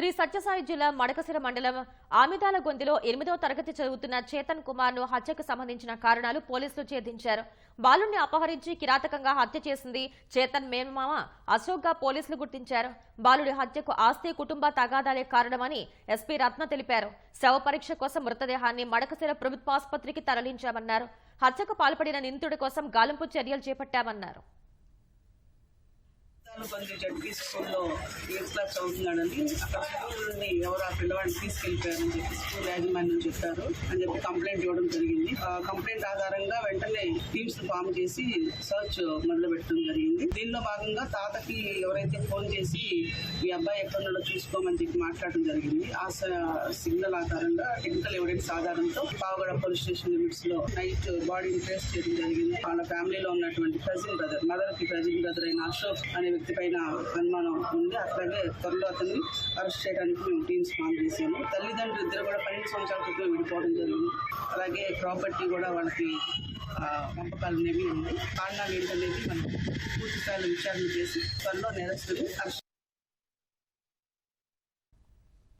శ్రీ సత్యసాయి జిల్లా మడకసిర మండలం ఆమిదాల గొంతిలో ఎనిమిదవ తరగతి చదువుతున్న చేతన్ కుమార్ను హత్యకు సంబంధించిన కారణాలు పోలీసులు ఛేదించారు. బాలుని అపహరించి కిరాతకంగా హత్య చేసింది చేతన్ మేనమామ అశోక్గా పోలీసులు గుర్తించారు. బాలుడి హత్యకు ఆస్తి కుటుంబ తగాదాలే కారణమని ఎస్పీ రత్న తెలిపారు. శవ పరీక్ష కోసం మృతదేహాన్ని మడకసిర ప్రభుత్వ ఆసుపత్రికి తరలించామన్నారు. హత్యకు పాల్పడిన నిందితుడి కోసం గాలింపు చర్యలు చేపట్టామన్నారు. కొంచెం జడ్పీ స్కూల్లో ఎయిత్ క్లాస్ చదువుతున్నాడని అక్కడ స్కూల్ నుండి ఎవరు ఆ పిల్లవాడిని తీసుకెళ్ళిపోయారని చెప్పి స్కూల్ యాజమాన్యం చెప్పారు అని చెప్పి కంప్లైంట్ ఇవ్వడం జరిగింది. ఆ కంప్లైంట్ ఆధారంగా వెంటనే టీమ్స్ ఫామ్ చేసి సర్చ్ మొదలు పెట్టడం జరిగింది. దీనిలో భాగంగా తాతకి ఎవరైతే ఫోన్ చేసి మీ అబ్బాయి ఎక్కడున్నాడో చూసుకోమని చెప్పి మాట్లాడడం జరిగింది. ఆ సిగ్నల్ ఆధారంగా టెక్నికల్ ఎవిడెన్స్ ఆధారంతో పావగడ పోలీస్ స్టేషన్ లిమిట్స్లో నైట్ బాడీని ట్రేస్ చేయడం జరిగింది. వాళ్ళ ఫ్యామిలీలో ఉన్నటువంటి ప్రజెంట్ బ్రదర్ మదర్కి ప్రజెంట్ బ్రదర్ అయిన అశోక్ అనే వ్యక్తి పైన అనుమానం ఉంది. అట్లాగే త్వరలో అతన్ని అరెస్ట్ చేయడానికి మేము టీమ్స్ ఫామ్ చేశాము. తల్లిదండ్రులు ఇద్దరు కూడా పన్నెండు సంవత్సరాల క్రితం విడిపోవడం జరిగింది. అలాగే ప్రాపర్టీ కూడా వాళ్ళకి పంపకాలు అనేవి ఉన్నాయి. కారణాలు ఏంటనేది మనం పూర్తిస్థాయిలో విచారణ చేసి త్వరలో నేరస్తుని అరెస్ట్